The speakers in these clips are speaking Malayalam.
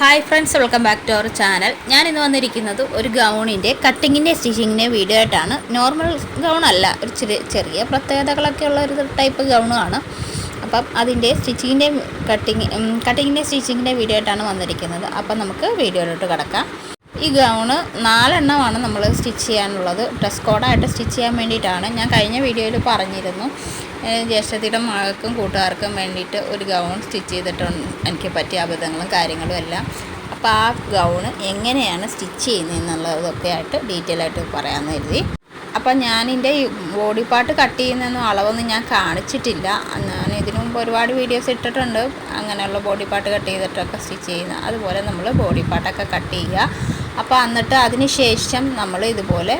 Hi friends welcome back to our channel ഞാൻ ഇന്ന് വന്നിരിക്കുന്നത് ഒരു ഗൗണിന്റെ കട്ടിങ്ങിന്റെ സ്റ്റിച്ചിങ്ങിന്റെ വീഡിയോ ആയിട്ടാണ്. നോർമൽ ഗൗൺ അല്ല ഒരു ചെറിയ ചെറിയ പ്രത്യേകതകളൊക്കെ ഉള്ള ഒരു ടൈപ്പ് ഗൗണാണ് അപ്പം അതിന്റെ സ്റ്റിച്ചിങ്ങിന്റെ കട്ടിങ് കട്ടിങ്ങിന്റെ സ്റ്റിച്ചിങ്ങിന്റെ വീഡിയോ ആയിട്ടാണ് വന്നിരിക്കുന്നത്. അപ്പം നമുക്ക് വീഡിയോയിലോട്ട് കിടക്കാം. ഈ ഗൗണ് നാലെണ്ണമാണ് നമ്മൾ സ്റ്റിച്ച് ചെയ്യാനുള്ളത്. ഡ്രസ് കോഡായിട്ട് സ്റ്റിച്ച് ചെയ്യാൻ വേണ്ടിയിട്ടാണ്. ഞാൻ കഴിഞ്ഞ വീഡിയോയിൽ പറഞ്ഞിരുന്നു. ജ്യേഷ്ഠത്തിയുടെ മകൾക്കും കൂട്ടുകാർക്കും വേണ്ടിയിട്ട് ഒരു ഗൗൺ സ്റ്റിച്ച് ചെയ്തിട്ടുണ്ട്. എനിക്ക് പറ്റിയ അബദ്ധങ്ങളും കാര്യങ്ങളും എല്ലാം. അപ്പോൾ ആ ഗൗണ് എങ്ങനെയാണ് സ്റ്റിച്ച് ചെയ്യുന്നതെന്നുള്ളതൊക്കെ ആയിട്ട് ഡീറ്റെയിൽ ആയിട്ട് പറയാമെന്ന് കരുതി. അപ്പം ഞാനിന്റെ ബോഡി പാർട്ട് കട്ട് ചെയ്യുന്നൊന്നും അളവൊന്നും ഞാൻ കാണിച്ചിട്ടില്ല. ഞാൻ ഇതിനു മുമ്പ് ഒരുപാട് വീഡിയോസ് ഇട്ടിട്ടുണ്ട്. അങ്ങനെയുള്ള ബോഡി പാർട്ട് കട്ട് ചെയ്തിട്ടൊക്കെ സ്റ്റിച്ച് ചെയ്യുന്ന അതുപോലെ നമ്മൾ ബോഡി പാർട്ടൊക്കെ കട്ട് ചെയ്യുക. അപ്പോൾ എന്നിട്ട് അതിന് ശേഷം നമ്മൾ ഇതുപോലെ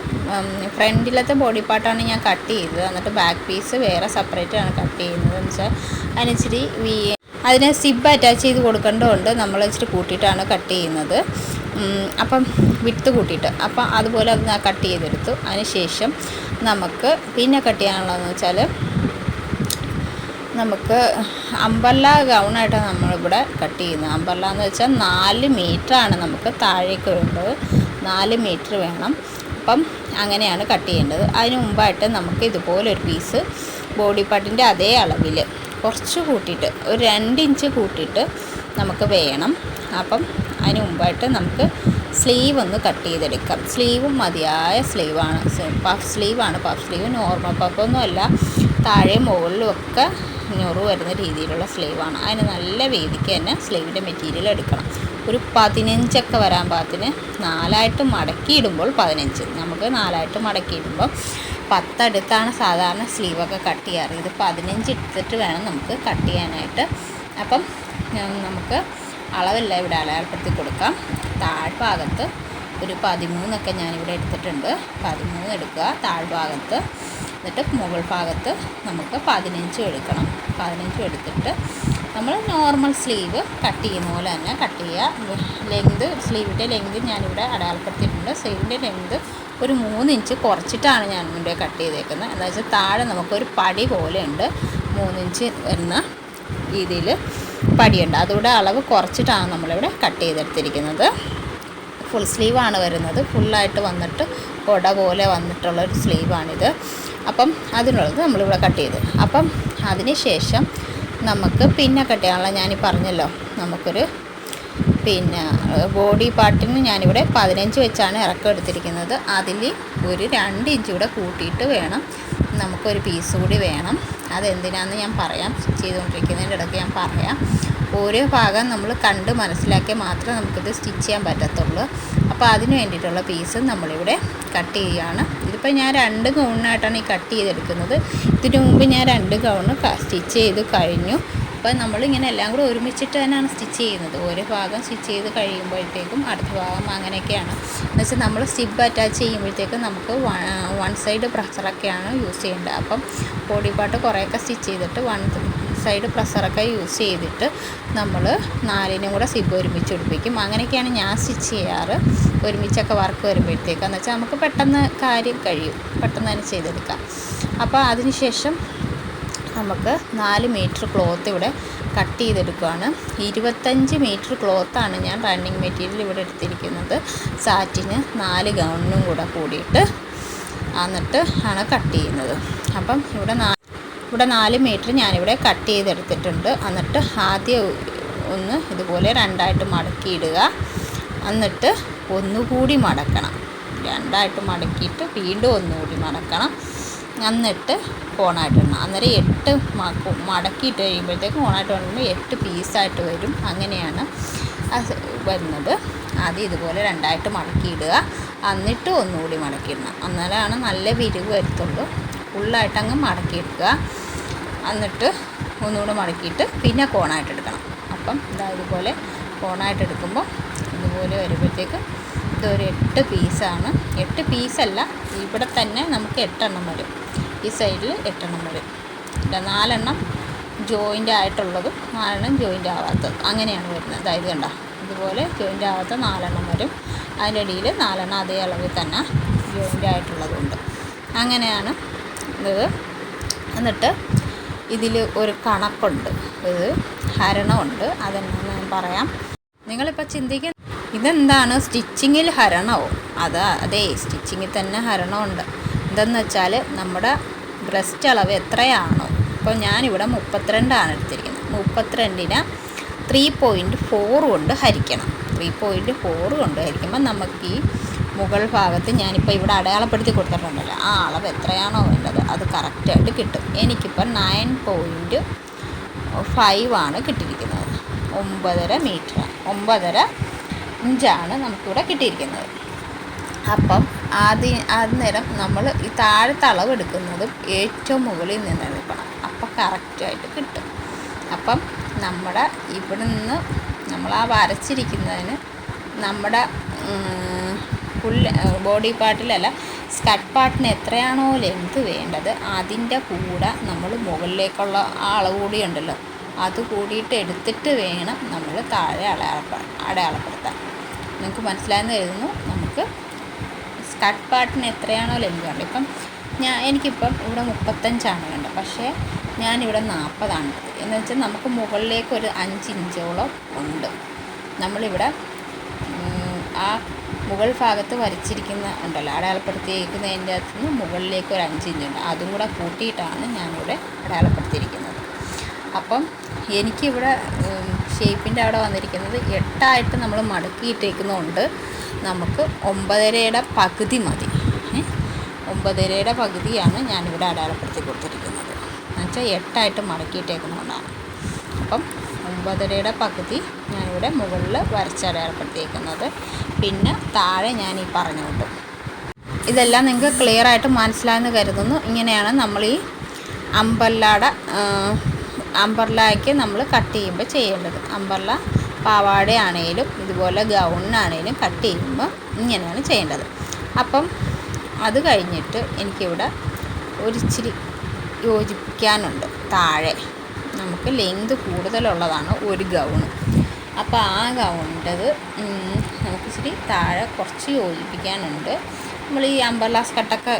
ഫ്രണ്ടിലത്തെ ബോഡി പാർട്ടാണ് ഞാൻ കട്ട് ചെയ്തത്. എന്നിട്ട് ബാക്ക് പീസ് വേറെ സെപ്പറേറ്റ് ആണ് കട്ട് ചെയ്യുന്നത്. എന്ന് വെച്ചാൽ അതിനിച്ചിരി വി അതിനെ സിബ് അറ്റാച്ച് ചെയ്ത് കൊടുക്കേണ്ടതുകൊണ്ട് നമ്മൾ ഇച്ചിരി കൂട്ടിയിട്ടാണ് കട്ട് ചെയ്യുന്നത്. അപ്പം വിട്ട് കൂട്ടിയിട്ട്. അപ്പം അതുപോലെ അത് കട്ട് ചെയ്തെടുത്തു. അതിന് ശേഷം നമുക്ക് പിന്നെ കട്ട് ചെയ്യാനുള്ളതെന്ന് വെച്ചാൽ നമുക്ക് അമ്പല്ല ഗൗണായിട്ടാണ് നമ്മളിവിടെ കട്ട് ചെയ്യുന്നത്. അമ്പല്ല എന്ന് വെച്ചാൽ നാല് മീറ്ററാണ് നമുക്ക് താഴേക്ക് വേണ്ടത്. നാല് മീറ്റർ വേണം. അപ്പം അങ്ങനെയാണ് കട്ട് ചെയ്യേണ്ടത്. അതിന് മുമ്പായിട്ട് നമുക്ക് ഇതുപോലെ ഒരു പീസ് ബോഡി പാർട്ടിന്റെ അതേ അളവിൽ കുറച്ച് കൂട്ടിയിട്ട് ഒരു രണ്ട് ഇഞ്ച് കൂട്ടിയിട്ട് നമുക്ക് വേണം. അപ്പം അതിന് മുമ്പായിട്ട് നമുക്ക് സ്ലീവ് ഒന്ന് കട്ട് ചെയ്തെടുക്കാം. സ്ലീവും മതിയായ സ്ലീവാണ്. പഫ് സ്ലീവാണ്. പഫ് സ്ലീവ് നോർമൽ പഫൊന്നും അല്ല താഴെ മുകളിലും ഒക്കെ ഞൊറു വരുന്ന രീതിയിലുള്ള സ്ലീവാണ് അതിന് നല്ല വീതിക്ക് തന്നെ സ്ലീവിന്റെ മെറ്റീരിയൽ എടുക്കണം. ഒരു പതിനഞ്ചൊക്കെ വരാൻ പാകത്തിന് നാലായിട്ട് മടക്കിയിടുമ്പോൾ പതിനഞ്ച്. നമുക്ക് നാലായിട്ട് മടക്കിയിടുമ്പോൾ പത്തടുത്താണ് സാധാരണ സ്ലീവൊക്കെ കട്ട് ചെയ്യാറ്. ഇത് പതിനഞ്ച് എടുത്തിട്ട് വേണം നമുക്ക് കട്ട് ചെയ്യാനായിട്ട്. അപ്പം നമുക്ക് അളവല്ല ഇവിടെ അടയാളപ്പെടുത്തി കൊടുക്കാം. താഴ്ഭാഗത്ത് ഒരു പതിമൂന്നൊക്കെ ഞാനിവിടെ എടുത്തിട്ടുണ്ട്. പതിമൂന്ന് എടുക്കുക. താഴ്ഭാഗത്ത് എന്നിട്ട് മുകൾ ഭാഗത്ത് നമുക്ക് പതിനഞ്ചും എടുക്കണം. പതിനഞ്ചും എടുത്തിട്ട് നമ്മൾ നോർമൽ സ്ലീവ് കട്ട് ചെയ്യുന്ന പോലെ തന്നെ കട്ട് ചെയ്യുക. ലെങ്ത് സ്ലീവിന്റെ ലെങ്ത് ഞാനിവിടെ അടയാളപ്പെടുത്തിയിട്ടുണ്ട്. സ്ലീവിന്റെ ലെങ്ത് ഒരു മൂന്ന് ഇഞ്ച് കുറച്ചിട്ടാണ് ഞാൻ ഇവിടെ കട്ട് ചെയ്തേക്കുന്നത്. എന്താ വെച്ചാൽ താഴെ നമുക്കൊരു പടി പോലെയുണ്ട്. മൂന്നിഞ്ച് വരുന്ന രീതിയിൽ പടിയുണ്ട്. അതുകൂടെ അളവ് കുറച്ചിട്ടാണ് നമ്മളിവിടെ കട്ട് ചെയ്തെടുത്തിരിക്കുന്നത്. ഫുൾ സ്ലീവാണ് വരുന്നത്. ഫുള്ളായിട്ട് വന്നിട്ട് കൊട പോലെ വന്നിട്ടുള്ളൊരു സ്ലീവാണിത് അപ്പം അതിനുള്ളത് നമ്മളിവിടെ കട്ട് ചെയ്തു. അപ്പം അതിന് ശേഷം നമുക്ക് പിന്നെ കട്ട് ചെയ്യാനുള്ള ഞാൻ പറഞ്ഞല്ലോ നമുക്കൊരു പിന്നെ ബോഡി പാർട്ടിന് ഞാനിവിടെ പതിനഞ്ച് വെച്ചാണ് ഇറക്കം എടുത്തിരിക്കുന്നത്. അതിൽ ഒരു രണ്ട് ഇഞ്ച് കൂടെ കൂട്ടിയിട്ട് വേണം നമുക്കൊരു പീസ് കൂടി വേണം. അതെന്തിനാന്ന് ഞാൻ പറയാം. ചെയ്തുകൊണ്ടിരിക്കുന്നതിന്റെ ഇടയ്ക്ക് ഞാൻ പറയാം. ഓരോ ഭാഗം നമ്മൾ കണ്ട് മനസ്സിലാക്കിയാൽ മാത്രമേ നമുക്കിത് സ്റ്റിച്ച് ചെയ്യാൻ പറ്റത്തുള്ളൂ. അപ്പോൾ അതിന് വേണ്ടിയിട്ടുള്ള പീസ് നമ്മളിവിടെ കട്ട് ചെയ്യുകയാണ്. ഇതിപ്പോൾ ഞാൻ രണ്ട് ഗൗണിനായിട്ടാണ് ഈ കട്ട് ചെയ്തെടുക്കുന്നത്. ഇതിനു മുമ്പ് ഞാൻ രണ്ട് ഗൗണ് സ്റ്റിച്ച് ചെയ്ത് കഴിഞ്ഞു. അപ്പോൾ നമ്മളിങ്ങനെ എല്ലാം കൂടെ ഒരുമിച്ചിട്ട് തന്നെയാണ് സ്റ്റിച്ച് ചെയ്യുന്നത്. ഒരു ഭാഗം സ്റ്റിച്ച് ചെയ്ത് കഴിയുമ്പോഴത്തേക്കും അടുത്ത ഭാഗം അങ്ങനെയൊക്കെയാണ്. എന്ന് വെച്ചാൽ നമ്മൾ സ്റ്റിപ്പ് അറ്റാച്ച് ചെയ്യുമ്പോഴത്തേക്കും നമുക്ക് വൺ സൈഡ് പ്രഷറൊക്കെയാണ് യൂസ് ചെയ്യേണ്ടത്. അപ്പം ബോഡി പാർട്ട് കുറേയൊക്കെ സ്റ്റിച്ച് ചെയ്തിട്ട് വൺ സൈഡ് പ്രഷറൊക്കെ യൂസ് ചെയ്തിട്ട് നമ്മൾ നാലിനും കൂടെ സിബ് ഒരുമിച്ച് പിടിപ്പിക്കും. അങ്ങനെയൊക്കെയാണ് ഞാൻ സ്റ്റിച്ച് ചെയ്യാറ്. ഒരുമിച്ചൊക്കെ വർക്ക് വരുമ്പോഴത്തേക്കെന്ന് വെച്ചാൽ നമുക്ക് പെട്ടെന്ന് കാര്യം കഴിയും. പെട്ടെന്ന് തന്നെ ചെയ്തെടുക്കാം. അപ്പോൾ അതിന് ശേഷം നമുക്ക് നാല് മീറ്റർ ക്ലോത്ത് ഇവിടെ കട്ട് ചെയ്തെടുക്കുകയാണ് ഇരുപത്തഞ്ച് മീറ്റർ ക്ലോത്താണ് ഞാൻ റണ്ണിങ് മെറ്റീരിയൽ ഇവിടെ എടുത്തിരിക്കുന്നത്. സാറ്റിന് നാല് ഗൗണിനും കൂടെ കൂടിയിട്ട് എന്നിട്ട് ആണ് കട്ട് ചെയ്യുന്നത്. അപ്പം ഇവിടെ നാ ഇവിടെ നാല് മീറ്റർ ഞാനിവിടെ കട്ട് ചെയ്തെടുത്തിട്ടുണ്ട്. എന്നിട്ട് ആദ്യം ഒന്ന് ഇതുപോലെ രണ്ടായിട്ട് മടക്കിയിടുക. എന്നിട്ട് ഒന്നുകൂടി മടക്കണം. രണ്ടായിട്ട് മടക്കിയിട്ട് വീണ്ടും ഒന്നുകൂടി മടക്കണം. എന്നിട്ട് കോണായിട്ടിടണം അന്നേരം എട്ട് മടക്കിയിട്ട് കഴിയുമ്പോഴത്തേക്കും കോണായിട്ട് ഇടുമ്പോൾ എട്ട് പീസായിട്ട് വരും. അങ്ങനെയാണ് വരുന്നത്. ആദ്യം ഇതുപോലെ രണ്ടായിട്ട് മടക്കിയിടുക. എന്നിട്ട് ഒന്നുകൂടി മടക്കിയിടണം. അന്നേരമാണ് നല്ല വിരിവ് വരത്തുള്ളൂ. ഫുള്ളായിട്ട് അങ്ങ് മടക്കിയെടുക്കുക. എന്നിട്ട് ഒന്നുകൂടെ മടക്കിയിട്ട് പിന്നെ കോണായിട്ട് എടുക്കണം. അപ്പം ഇതാ ഇതുപോലെ കോണായിട്ട് എടുക്കുമ്പോൾ ഇതുപോലെ വരുമ്പോഴത്തേക്ക് ഇതൊരു എട്ട് പീസാണ്. എട്ട് പീസല്ല ഇവിടെ തന്നെ നമുക്ക് എട്ടെണ്ണം വരും. ഈ സൈഡിൽ എട്ടെണ്ണം വരും. നാലെണ്ണം ജോയിന്റ് ആയിട്ടുള്ളതും നാലെണ്ണം ജോയിന്റ് ആവാത്തത് അങ്ങനെയാണ് വരുന്നത്. അതായത് കണ്ട? ഇതുപോലെ ജോയിന്റ് ആവാത്ത നാലെണ്ണം വരും. അതിന്റെ ഇടയിൽ നാലെണ്ണം അതേ അളവിൽ തന്നെ ജോയിന്റ് ആയിട്ടുള്ളതുണ്ട് അങ്ങനെയാണ് ഇത്. എന്നിട്ട് ഇതിൽ ഒരു കണക്കുണ്ട്. ഇത് ഹരണമുണ്ട്. അതെന്താ ഞാൻ പറയാം. നിങ്ങളിപ്പോൾ ചിന്തിക്കുന്ന ഇതെന്താണ്? സ്റ്റിച്ചിങ്ങിൽ ഹരണമോ അത് അതെ സ്റ്റിച്ചിങ്ങിൽ തന്നെ ഹരണമുണ്ട്. എന്തെന്ന് വെച്ചാൽ നമ്മുടെ ബ്രസ്റ്റ് അളവ് എത്രയാണോ? ഇപ്പോൾ ഞാനിവിടെ മുപ്പത്തിരണ്ടാണ് എടുത്തിരിക്കുന്നത്. മുപ്പത്തിരണ്ടിന് ത്രീ പോയിന്റ് ഫോർ കൊണ്ട് ഹരിക്കണം. ത്രീ പോയിന്റ് ഫോർ കൊണ്ട് ഹരിക്കുമ്പോൾ നമുക്ക് ഈ മുകൾ ഭാഗത്ത് ഞാനിപ്പോൾ ഇവിടെ അടയാളപ്പെടുത്തി കൊടുത്തിട്ടുണ്ടല്ലോ. ആ അളവ് എത്രയാണോ വേണ്ടത് അത് കറക്റ്റായിട്ട് കിട്ടും. എനിക്കിപ്പോൾ നയൻ പോയിന്റ് ഫൈവ് ആണ് കിട്ടിയിരിക്കുന്നത്. ഒമ്പതര മീറ്റർ ഒമ്പതര ഇഞ്ചാണ് നമുക്കിവിടെ കിട്ടിയിരിക്കുന്നത്. അപ്പം ആദ്യം അന്നേരം നമ്മൾ ഈ താഴത്തെ അളവ് എടുക്കുന്നത് ഏറ്റവും മുകളിൽ നിന്ന് എടുക്കണം. അപ്പം കറക്റ്റായിട്ട് കിട്ടും. അപ്പം നമ്മുടെ ഇവിടെ നിന്ന് നമ്മൾ ആ വരച്ചിരിക്കുന്നതിന് നമ്മുടെ ഫുൾ ബോഡി പാർട്ടിലല്ല സ്കട്ട് പാർട്ടിന് എത്രയാണോ ലെങ്ത് വേണ്ടത് അതിന്റെ കൂടെ നമ്മൾ മുകളിലേക്കുള്ള ആ അളവ് കൂടി ഉണ്ടല്ലോ അത് കൂടിയിട്ട് എടുത്തിട്ട് വേണം നമ്മൾ താഴെ അടയാളപ്പ അടയാളപ്പെടുത്താൻ. നിങ്ങൾക്ക് മനസ്സിലായെന്ന് കരുതുന്നു നമുക്ക് സ്കട്ട് പാർട്ടിന് എത്രയാണോ ലെങ്ത് വേണ്ടത്. ഇപ്പം ഞാൻ എനിക്കിപ്പം ഇവിടെ മുപ്പത്തഞ്ചാണ് വേണ്ടത് പക്ഷേ ഞാനിവിടെ നാൽപ്പതാണ് എന്ന് വെച്ചാൽ നമുക്ക് മുകളിലേക്ക് ഒരു അഞ്ച് ഇഞ്ചോളം ഉണ്ട്. നമ്മളിവിടെ ആ മുകൾ ഭാഗത്ത് വരച്ചിരിക്കുന്ന ഉണ്ടല്ലോ. അടയാളപ്പെടുത്തിയിരിക്കുന്നതിന്റെ അകത്ത് നിന്ന് മുകളിലേക്ക് ഒരു അഞ്ച് ഇഞ്ചുണ്ട് അതും കൂടെ കൂട്ടിയിട്ടാണ് ഞാനിവിടെ അടയാളപ്പെടുത്തിയിരിക്കുന്നത്. അപ്പം എനിക്കിവിടെ ഷേപ്പിന്റെ അവിടെ വന്നിരിക്കുന്നത് എട്ടായിട്ട് നമ്മൾ മടക്കിയിട്ടേക്കുന്നതുകൊണ്ട് നമുക്ക് ഒമ്പതരയുടെ പകുതി മതി? ഒമ്പതരയുടെ പകുതിയാണ് ഞാനിവിടെ അടയാളപ്പെടുത്തി കൊടുത്തിരിക്കുന്നത്. എന്നുവെച്ചാൽ എട്ടായിട്ട് മടക്കിയിട്ടേക്കുന്നതുകൊണ്ടാണ് അപ്പം ഒമ്പതരയുടെ പകുതി ഞാനിവിടെ മുകളിൽ വരച്ചടയാളപ്പെടുത്തിയേക്കുന്നത് പിന്നെ താഴെ ഞാൻ ഈ പറഞ്ഞു കിട്ടും ഇതെല്ലാം നിങ്ങൾക്ക് ക്ലിയർ ആയിട്ട് മനസ്സിലായെന്ന് കരുതുന്നു. ഇങ്ങനെയാണ് നമ്മൾ ഈ അമ്പർലയുടെ അമ്പർലയ്ക്ക് നമ്മൾ കട്ട് ചെയ്യുമ്പോൾ ചെയ്യേണ്ടത്. അമ്പർല പാവാടയാണേലും ഇതുപോലെ ഗൗണിനാണേലും കട്ട് ചെയ്യുമ്പോൾ ഇങ്ങനെയാണ് ചെയ്യേണ്ടത്. അപ്പം അത് കഴിഞ്ഞിട്ട് എനിക്കിവിടെ ഒരിച്ചിരി യോജിപ്പിക്കാനുണ്ട്. താഴെ നമുക്ക് ലെങ്ത് കൂടുതലുള്ളതാണ് ഒരു ഗൗണ്. അപ്പോൾ ആ കൗണ്ടത് നമുക്ക് ഇച്ചിരി താഴെ കുറച്ച് യോജിപ്പിക്കാനുണ്ട്. നമ്മൾ ഈ അമ്പർലാസ് കട്ടൊക്കെ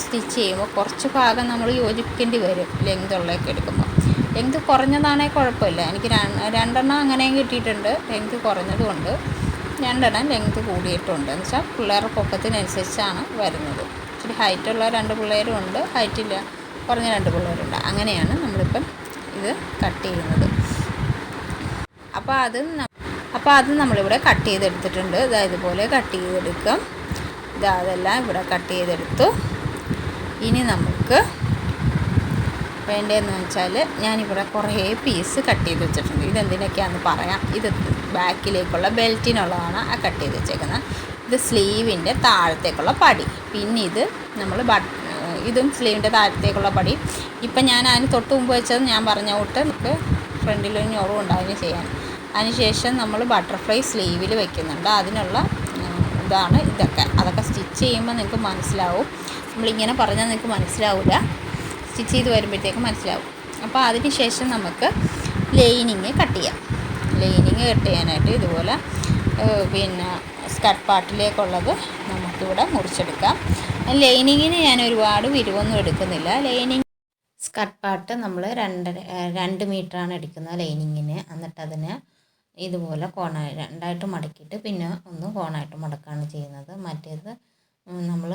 സ്റ്റിച്ച് ചെയ്യുമ്പോൾ കുറച്ച് ഭാഗം നമ്മൾ യോജിപ്പിക്കേണ്ടി വരും ലെങ്ത് ഉള്ളതൊക്കെ എടുക്കുമ്പോൾ. ലെങ്ത് കുറഞ്ഞതാണെങ്കിൽ കുഴപ്പമില്ല. എനിക്ക് രണ്ടെണ്ണം അങ്ങനെയും കിട്ടിയിട്ടുണ്ട്. ലെങ്ത് കുറഞ്ഞതുകൊണ്ട് രണ്ടെണ്ണം ലെങ്ത് കൂടിയിട്ടുണ്ട്. എന്ന് വെച്ചാൽ പിള്ളേരുടെ പൊക്കത്തിനനുസരിച്ചാണ് വരുന്നത്. ഇച്ചിരി ഹൈറ്റുള്ള രണ്ട് പിള്ളേരും ഉണ്ട്. ഹൈറ്റില്ല കുറഞ്ഞ രണ്ട് പിള്ളേരുണ്ട്. അങ്ങനെയാണ് നമ്മളിപ്പം ഇത് കട്ട് ചെയ്യുന്നത്. അപ്പോൾ അത് അപ്പോൾ അത് നമ്മളിവിടെ കട്ട് ചെയ്തെടുത്തിട്ടുണ്ട്. ഇതാ ഇതുപോലെ കട്ട് ചെയ്തെടുക്കാം. ഇതാ അതെല്ലാം ഇവിടെ കട്ട് ചെയ്തെടുത്തു. ഇനി നമുക്ക് വേണ്ടതെന്ന് വെച്ചാൽ ഞാനിവിടെ കുറേ പീസ് കട്ട് ചെയ്ത് വെച്ചിട്ടുണ്ട്. ഇതെന്തിനൊക്കെയാണെന്ന് പറയാം. ഇത് ബാക്കിലേക്കുള്ള ബെൽറ്റിനുള്ളതാണ് ആ കട്ട് ചെയ്ത് വെച്ചേക്കുന്നത് ഇത് സ്ലീവിന്റെ താഴത്തേക്കുള്ള പടി. പിന്നെ ഇത് നമ്മൾ ബട്ട് ഇതും സ്ലീവിന്റെ താഴത്തേക്കുള്ള പടി. ഇപ്പം ഞാൻ അതിന് തൊട്ട് മുമ്പ് വെച്ചത് ഞാൻ പറഞ്ഞ കൂട്ട് നമുക്ക് ഫ്രണ്ടിലൊരു ഞൊറും ഉണ്ട് അതിന് ചെയ്യാൻ. അതിനുശേഷം നമ്മൾ ബട്ടർഫ്ലൈ സ്ലീവിൽ വെക്കുന്നുണ്ട്. അതിനുള്ള ഇതാണ് ഇതൊക്കെ. അതൊക്കെ സ്റ്റിച്ച് ചെയ്യുമ്പോൾ നിങ്ങൾക്ക് മനസ്സിലാവും. നമ്മളിങ്ങനെ പറഞ്ഞാൽ നിങ്ങൾക്ക് മനസ്സിലാവില്ല സ്റ്റിച്ച് ചെയ്ത് വരുമ്പോഴത്തേക്ക് മനസ്സിലാവും. അപ്പോൾ അതിന് ശേഷം നമുക്ക് ലൈനിങ് കട്ട് ചെയ്യാം. ലൈനിങ് കട്ട് ചെയ്യാനായിട്ട് ഇതുപോലെ പിന്നെ സ്കർട്ട് പാർട്ടിലേക്കുള്ളത് നമുക്കിവിടെ മുറിച്ചെടുക്കാം. ലൈനിങ്ങിന് ഞാൻ ഒരുപാട് വിരിവൊന്നും എടുക്കുന്നില്ല. ലൈനിങ് സ്കർട്ട് പാർട്ട് നമ്മൾ രണ്ട് രണ്ട് മീറ്ററാണ് എടുക്കുന്നത് ലൈനിങ്ങിന് എന്നിട്ട് അതിനെ ഇതുപോലെ കോണ രണ്ടായിട്ട് മടക്കിയിട്ട് പിന്നെ ഒന്ന് കോണായിട്ട് മടക്കുകയാണ് ചെയ്യുന്നത്. മറ്റേത് നമ്മൾ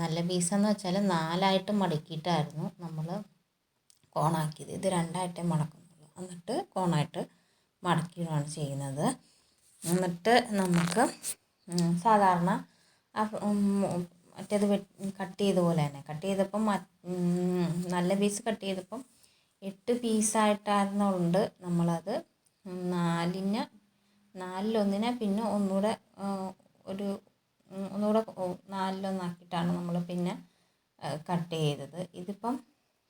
നല്ല പീസെന്ന് വെച്ചാൽ നാലായിട്ട് മടക്കിയിട്ടായിരുന്നു നമ്മൾ കോണാക്കിയത്. ഇത് രണ്ടായിട്ടേ മടക്കുന്നുള്ളൂ. എന്നിട്ട് കോണായിട്ട് മടക്കിയിടുകയാണ് ചെയ്യുന്നത്. എന്നിട്ട് നമുക്ക് സാധാരണ മറ്റേത് കട്ട് ചെയ്ത പോലെ തന്നെ. കട്ട് ചെയ്തപ്പം നല്ല പീസ് കട്ട് ചെയ്തപ്പം എട്ട് പീസായിട്ടായിരുന്നുകൊണ്ട് നമ്മളത് നാലിന് നാലിലൊന്നിനെ പിന്നെ ഒന്നുകൂടെ ഒരു ഒന്നുകൂടെ നാലിലൊന്നാക്കിയിട്ടാണ് നമ്മൾ പിന്നെ കട്ട് ചെയ്തത്. ഇതിപ്പം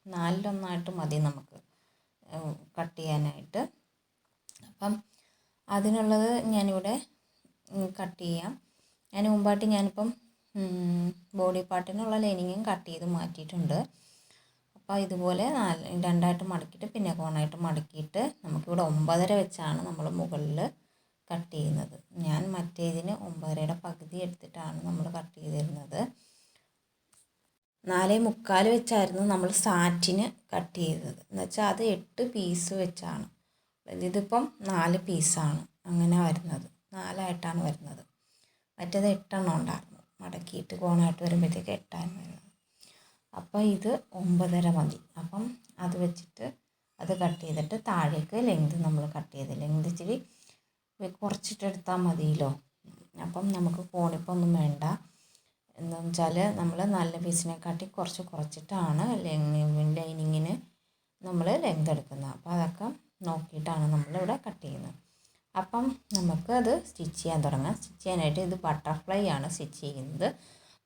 നാലിലൊന്നായിട്ട് മതി നമുക്ക് കട്ട് ചെയ്യാനായിട്ട്. അപ്പം അതിനുള്ളത് ഞാനിവിടെ കട്ട് ചെയ്യാം. ഞാൻ മുമ്പായിട്ട് ഞാനിപ്പം ബോഡി പാർട്ടിനുള്ള ലൈനിങ്ങും കട്ട് ചെയ്ത് മാറ്റിയിട്ടുണ്ട്. അപ്പോൾ ഇതുപോലെ നാല് രണ്ടായിട്ട് മടക്കിയിട്ട് പിന്നെ കോണായിട്ട് മടക്കിയിട്ട് നമുക്കിവിടെ ഒമ്പതര വെച്ചാണ് നമ്മൾ മുകളിൽ കട്ട് ചെയ്യുന്നത്. ഞാൻ മറ്റേതിന് ഒമ്പതരയുടെ പകുതി എടുത്തിട്ടാണ് നമ്മൾ കട്ട് ചെയ്തിരുന്നത്. നാലേ മുക്കാൽ വെച്ചായിരുന്നു നമ്മൾ സാറ്റിന് കട്ട് ചെയ്തത്. എന്ന് വെച്ചാൽ അത് എട്ട് പീസ് വെച്ചാണ്. ഇതിപ്പം നാല് പീസാണ് അങ്ങനെ വരുന്നത്. നാലായിട്ടാണ് വരുന്നത്. മറ്റേത് എട്ടെണ്ണം ഉണ്ടായിരുന്നു. മടക്കിയിട്ട് കോണായിട്ട് വരുമ്പോഴത്തേക്ക് എട്ടായിരുന്നു അപ്പോൾ ഇത് ഒമ്പതര മതി. അപ്പം അത് വെച്ചിട്ട് അത് കട്ട് ചെയ്തിട്ട് താഴേക്ക് ലെങ്ത് നമ്മൾ കട്ട് ചെയ്ത് ലെങ്ത് ഇച്ചിരി കുറച്ചിട്ട് എടുത്താൽ മതിയല്ലോ. അപ്പം നമുക്ക് കോണിപ്പൊന്നും വേണ്ട. എന്ന് വെച്ചാൽ നമ്മൾ നല്ല പീസിനെക്കാട്ടി കുറച്ച് കുറച്ചിട്ടാണ് ലൈനിങ്ങിന് നമ്മൾ ലെങ്ത് എടുക്കുന്നത്. അപ്പം അതൊക്കെ നോക്കിയിട്ടാണ് നമ്മളിവിടെ കട്ട് ചെയ്യുന്നത്. അപ്പം നമുക്ക് അത് സ്റ്റിച്ച് ചെയ്യാൻ തുടങ്ങാം. സ്റ്റിച്ച് ചെയ്യാനായിട്ട് ഇത് ബട്ടർഫ്ലൈ ആണ് സ്റ്റിച്ച് ചെയ്യുന്നത്.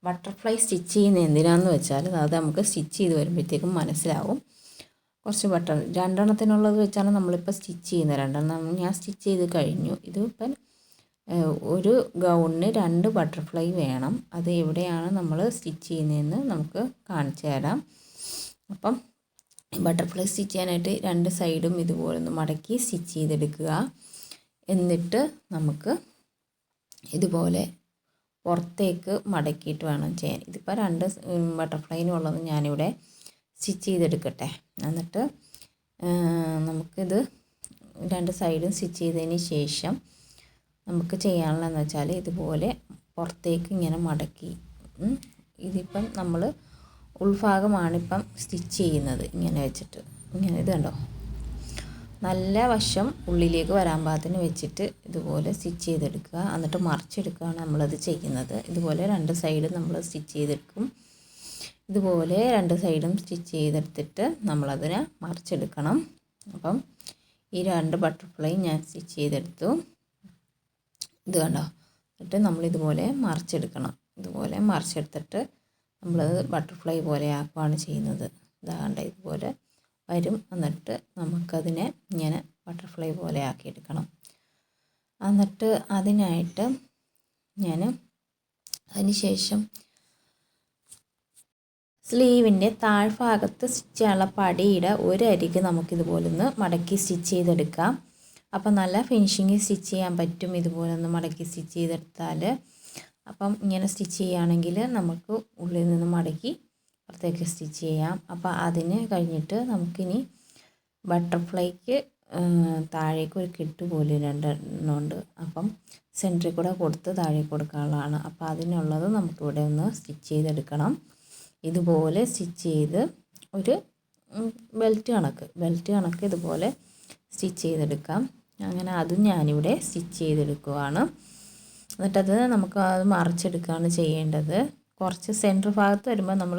ബട്ടർഫ്ലൈ സ്റ്റിച്ച് ചെയ്യുന്നത് എന്തിനാണെന്ന് വെച്ചാൽ അതായത് നമുക്ക് സ്റ്റിച്ച് ചെയ്ത് വരുമ്പോഴത്തേക്കും മനസ്സിലാവും. കുറച്ച് ബട്ടർ രണ്ടെണ്ണത്തിനുള്ളത് വെച്ചാണ് നമ്മളിപ്പോൾ സ്റ്റിച്ച് ചെയ്യുന്നത്. രണ്ടെണ്ണം ഞാൻ സ്റ്റിച്ച് ചെയ്ത് കഴിഞ്ഞു. ഇതിപ്പം ഒരു ഗൗണിന് രണ്ട് ബട്ടർഫ്ലൈ വേണം. അത് എവിടെയാണ് നമ്മൾ സ്റ്റിച്ച് ചെയ്യുന്നതെന്ന് നമുക്ക് കാണിച്ചു തരാം. അപ്പം ബട്ടർഫ്ലൈ സ്റ്റിച്ച് ചെയ്യാനായിട്ട് രണ്ട് സൈഡും ഇതുപോലെ ഒന്ന് മടക്കി സ്റ്റിച്ച് ചെയ്തെടുക്കുക. എന്നിട്ട് നമുക്ക് ഇതുപോലെ പുറത്തേക്ക് മടക്കിയിട്ട് വേണം ചെയ്യാൻ. ഇതിപ്പോൾ രണ്ട് ബട്ടർഫ്ലൈനും ഉള്ളത് ഞാനിവിടെ സ്റ്റിച്ച് ചെയ്തെടുക്കട്ടെ. എന്നിട്ട് നമുക്കിത് രണ്ട് സൈഡും സ്റ്റിച്ച് ചെയ്തതിന് ശേഷം നമുക്ക് ചെയ്യാനുള്ളതെന്ന് വെച്ചാൽ ഇതുപോലെ പുറത്തേക്ക് ഇങ്ങനെ മടക്കി ഇതിപ്പം നമ്മൾ ഉൾഭാഗമാണിപ്പം സ്റ്റിച്ച് ചെയ്യുന്നത്. ഇങ്ങനെ വെച്ചിട്ട്. ഇങ്ങനെ ഇത് കണ്ടോ? നല്ല വശം ഉള്ളിലേക്ക് വരാൻ പാകത്തിന് വെച്ചിട്ട് ഇതുപോലെ സ്റ്റിച്ച് ചെയ്തെടുക്കുക. എന്നിട്ട് മറിച്ചെടുക്കുകയാണ് നമ്മളത് ചെയ്യുന്നത്. ഇതുപോലെ രണ്ട് സൈഡും നമ്മൾ സ്റ്റിച്ച് ചെയ്തെടുക്കും. ഇതുപോലെ രണ്ട് സൈഡും സ്റ്റിച്ച് ചെയ്തെടുത്തിട്ട് നമ്മളതിനെ മറിച്ചെടുക്കണം. അപ്പം ഈ രണ്ട് ബട്ടർഫ്ലൈ ഞാൻ സ്റ്റിച്ച് ചെയ്തെടുത്തു. ഇത് കണ്ടോ? എന്നിട്ട് നമ്മളിതുപോലെ മറിച്ചെടുക്കണം. ഇതുപോലെ മറിച്ചെടുത്തിട്ട് നമ്മളത് ബട്ടർഫ്ലൈ പോലെ ആക്കുകയാണ് ചെയ്യുന്നത്. ഇതാകണ്ട ഇതുപോലെ വരും. എന്നിട്ട് നമുക്കതിനെ ഇങ്ങനെ ബട്ടർഫ്ലൈ പോലെ ആക്കിയെടുക്കണം. എന്നിട്ട് അതിനായിട്ട് ഞാൻ അതിന് ശേഷം സ്ലീവിന്റെ താഴ്ഭാഗത്ത് സ്റ്റിച്ച് ചെയ്യാനുള്ള പടിയുടെ ഒരു അരിക് നമുക്കിതുപോലെ ഒന്ന് മടക്കി സ്റ്റിച്ച് ചെയ്തെടുക്കാം. അപ്പം നല്ല ഫിനിഷിങ് സ്റ്റിച്ച് ചെയ്യാൻ പറ്റും ഇതുപോലെ ഒന്ന് മടക്കി സ്റ്റിച്ച് ചെയ്തെടുത്താൽ അപ്പം ഇങ്ങനെ സ്റ്റിച്ച് ചെയ്യുകയാണെങ്കിൽ നമുക്ക് ഉള്ളിൽ നിന്ന് മടക്കി പുറത്തേക്ക് സ്റ്റിച്ച് ചെയ്യാം. അപ്പോൾ അതിന് കഴിഞ്ഞിട്ട് നമുക്കിനി ബട്ടർഫ്ലൈക്ക് താഴേക്ക് ഒരു കെട്ട് പോലെ രണ്ടെണ്ണമുണ്ട് അപ്പം സെന്ററിൽ കൂടെ കൊടുത്ത് താഴേക്ക് കൊടുക്കാനുള്ളതാണ്. അപ്പോൾ അതിനുള്ളത് നമുക്കിവിടെ ഒന്ന് സ്റ്റിച്ച് ചെയ്തെടുക്കണം. ഇതുപോലെ സ്റ്റിച്ച് ചെയ്ത് ഒരു ബെൽറ്റ് കണക്ക്. ബെൽറ്റ് കണക്ക് ഇതുപോലെ സ്റ്റിച്ച് ചെയ്തെടുക്കാം. അങ്ങനെ അതും ഞാനിവിടെ സ്റ്റിച്ച് ചെയ്തെടുക്കുവാണ്. എന്നിട്ടത് നമുക്ക് അത് മറിച്ചെടുക്കുകയാണ് ചെയ്യേണ്ടത്. കുറച്ച് സെന്റർ ഭാഗത്ത് വരുമ്പോൾ നമ്മൾ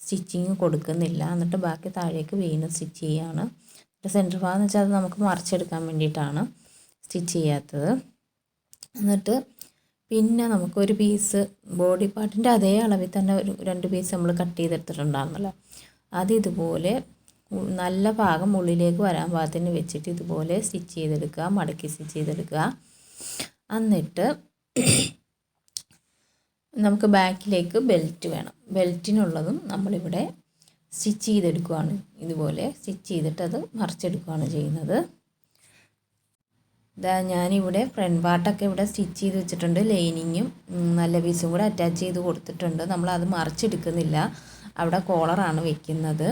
സ്റ്റിച്ചിങ് കൊടുക്കുന്നില്ല. എന്നിട്ട് ബാക്കി താഴേക്ക് വീണ്ടും സ്റ്റിച്ച് ചെയ്യുകയാണ് എന്നിട്ട് സെന്റർ ഭാഗം എന്ന് വെച്ചാൽ അത് നമുക്ക് മറിച്ചെടുക്കാൻ വേണ്ടിയിട്ടാണ് സ്റ്റിച്ച് ചെയ്യാത്തത്. എന്നിട്ട് പിന്നെ നമുക്കൊരു പീസ് ബോഡി പാർട്ടിന്റെ അതേ അളവിൽ തന്നെ ഒരു രണ്ട് പീസ് നമ്മൾ കട്ട് ചെയ്തെടുത്തിട്ടുണ്ടാകുന്നല്ലോ അത് ഇതുപോലെ നല്ല ഭാഗം ഉള്ളിലേക്ക് വരാൻ പാകത്തിന് വെച്ചിട്ട് ഇതുപോലെ സ്റ്റിച്ച് ചെയ്തെടുക്കുക മടക്കി സ്റ്റിച്ച് ചെയ്തെടുക്കുക. എന്നിട്ട് നമുക്ക് ബാക്കിലേക്ക് ബെൽറ്റ് വേണം. ബെൽറ്റിനുള്ളതും നമ്മളിവിടെ സ്റ്റിച്ച് ചെയ്തെടുക്കുകയാണ് ഇതുപോലെ സ്റ്റിച്ച് ചെയ്തിട്ട് അത് മറിച്ചെടുക്കുകയാണ് ചെയ്യുന്നത്. ഇതാ ഞാനിവിടെ ഫ്രണ്ട് പാർട്ടൊക്കെ ഇവിടെ സ്റ്റിച്ച് ചെയ്ത് വെച്ചിട്ടുണ്ട്. ലൈനിങ്ങും നല്ല പീസും കൂടെ അറ്റാച്ച് ചെയ്ത് കൊടുത്തിട്ടുണ്ട്. നമ്മളത് മറിച്ചെടുക്കുന്നില്ല. അവിടെ കോളറാണ് വെക്കുന്നത്.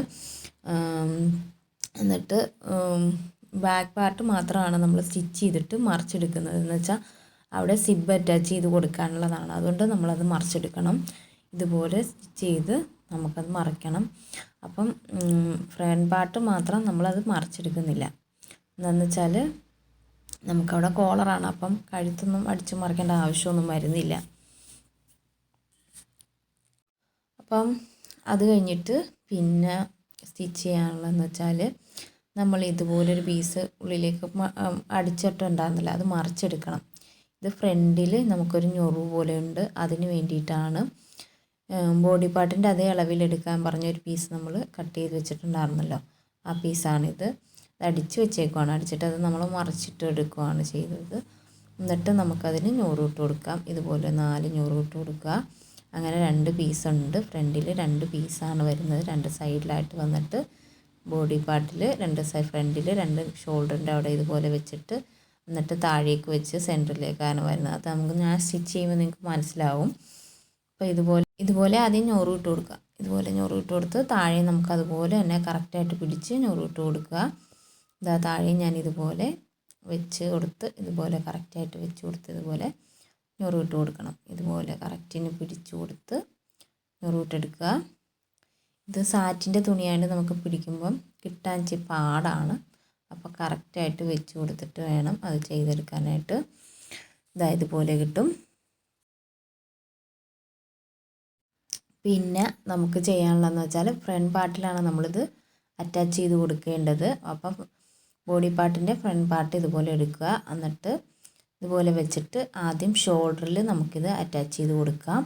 എന്നിട്ട് ബാക്ക് പാർട്ട് മാത്രമാണ് നമ്മൾ സ്റ്റിച്ച് ചെയ്തിട്ട് മറിച്ചെടുക്കുന്നത്. എന്ന് വെച്ചാൽ അവിടെ സിബ് അറ്റാച്ച് ചെയ്ത് കൊടുക്കാനുള്ളതാണ്. അതുകൊണ്ട് നമ്മളത് മറിച്ചെടുക്കണം. ഇതുപോലെ ചെയ്ത് നമുക്കത് മറിക്കണം. അപ്പം ഫ്രണ്ട് പാർട്ട് മാത്രം നമ്മളത് മറിച്ചെടുക്കുന്നില്ല. എന്താണെന്ന് വെച്ചാൽ നമുക്കവിടെ കോളറാണ് അപ്പം കഴുത്തൊന്നും അടിച്ചു മറിക്കേണ്ട ആവശ്യമൊന്നും വരുന്നില്ല. അപ്പം അത് കഴിഞ്ഞിട്ട് പിന്നെ സ്റ്റിച്ച് ചെയ്യാനുള്ളതെന്ന് വെച്ചാൽ നമ്മൾ ഇതുപോലൊരു പീസ് ഉള്ളിലേക്ക് അടിച്ചിട്ടുണ്ടായിരുന്നില്ല. അത് മറിച്ചെടുക്കണം. ഇത് ഫ്രണ്ടിൽ നമുക്കൊരു ഞൊറു പോലെ ഉണ്ട് അതിന് വേണ്ടിയിട്ടാണ് ബോഡി പാർട്ടിന്റെ അതേ അളവിലെടുക്കാൻ പറഞ്ഞ ഒരു പീസ് നമ്മൾ കട്ട് ചെയ്ത് വെച്ചിട്ടുണ്ടായിരുന്നല്ലോ. ആ പീസാണിത് ഇത് അടിച്ച് വെച്ചേക്കുവാണ്. അടിച്ചിട്ട് അത് നമ്മൾ മറിച്ചിട്ട് എടുക്കുകയാണ് ചെയ്തത്. എന്നിട്ട് നമുക്കതിന് ഞൂറ് ഇട്ട് കൊടുക്കാം. ഇതുപോലെ നാല് ഞൂറ് ഇട്ട് കൊടുക്കുക. അങ്ങനെ രണ്ട് പീസുണ്ട് ഫ്രണ്ടിൽ രണ്ട് പീസാണ് വരുന്നത്. രണ്ട് സൈഡിലായിട്ട് വന്നിട്ട് ബോഡി പാർട്ടിൽ രണ്ട് സൈഡ് ഫ്രണ്ടിൽ രണ്ട് ഷോൾഡറിന്റെ അവിടെ ഇതുപോലെ വെച്ചിട്ട് എന്നിട്ട് താഴേക്ക് വെച്ച് സെന്ററിലേക്കാണ് വരുന്നത്. അത് നമുക്ക് ഞാൻ സ്റ്റിച്ച് ചെയ്യുമ്പോൾ നിങ്ങൾക്ക് മനസ്സിലാവും. അപ്പോൾ ഇതുപോലെ ഇതുപോലെ ആദ്യം ഞോറ് ഇട്ട് കൊടുക്കുക. ഇതുപോലെ ഞോറ് ഇട്ട് കൊടുത്ത് താഴെ നമുക്ക് അതുപോലെ തന്നെ കറക്റ്റായിട്ട് പിടിച്ച് ഞോറ് ഇട്ട് കൊടുക്കുക. ഇതാ താഴെ ഞാൻ ഇതുപോലെ വെച്ച് കൊടുത്ത് ഇതുപോലെ കറക്റ്റായിട്ട് വെച്ച് കൊടുത്ത് ഇതുപോലെ ഞൊറുവിട്ട് കൊടുക്കണം. ഇതുപോലെ കറക്റ്റിന് പിടിച്ചു കൊടുത്ത് ഞൊറുവിട്ടെടുക്കുക ഇത് സാറ്റിന്റെ തുണിയായിട്ട് നമുക്ക് പിടിക്കുമ്പം കിട്ടാൻ ഇച്ചിരി പാടാണ്. അപ്പോൾ കറക്റ്റായിട്ട് വെച്ച് കൊടുത്തിട്ട് വേണം അത് ചെയ്തെടുക്കാനായിട്ട്. ഇതാ ഇതുപോലെ കിട്ടും. പിന്നെ നമുക്ക് ചെയ്യാനുള്ളതെന്ന് വെച്ചാൽ ഫ്രണ്ട് പാർട്ടിലാണ് നമ്മളിത് അറ്റാച്ച് ചെയ്ത് കൊടുക്കേണ്ടത്. അപ്പം ബോഡി പാർട്ടിന്റെ ഫ്രണ്ട് പാർട്ട് ഇതുപോലെ എടുക്കുക. എന്നിട്ട് ഇതുപോലെ വെച്ചിട്ട് ആദ്യം ഷോൾഡറിൽ നമുക്കിത് അറ്റാച്ച് ചെയ്ത് കൊടുക്കാം.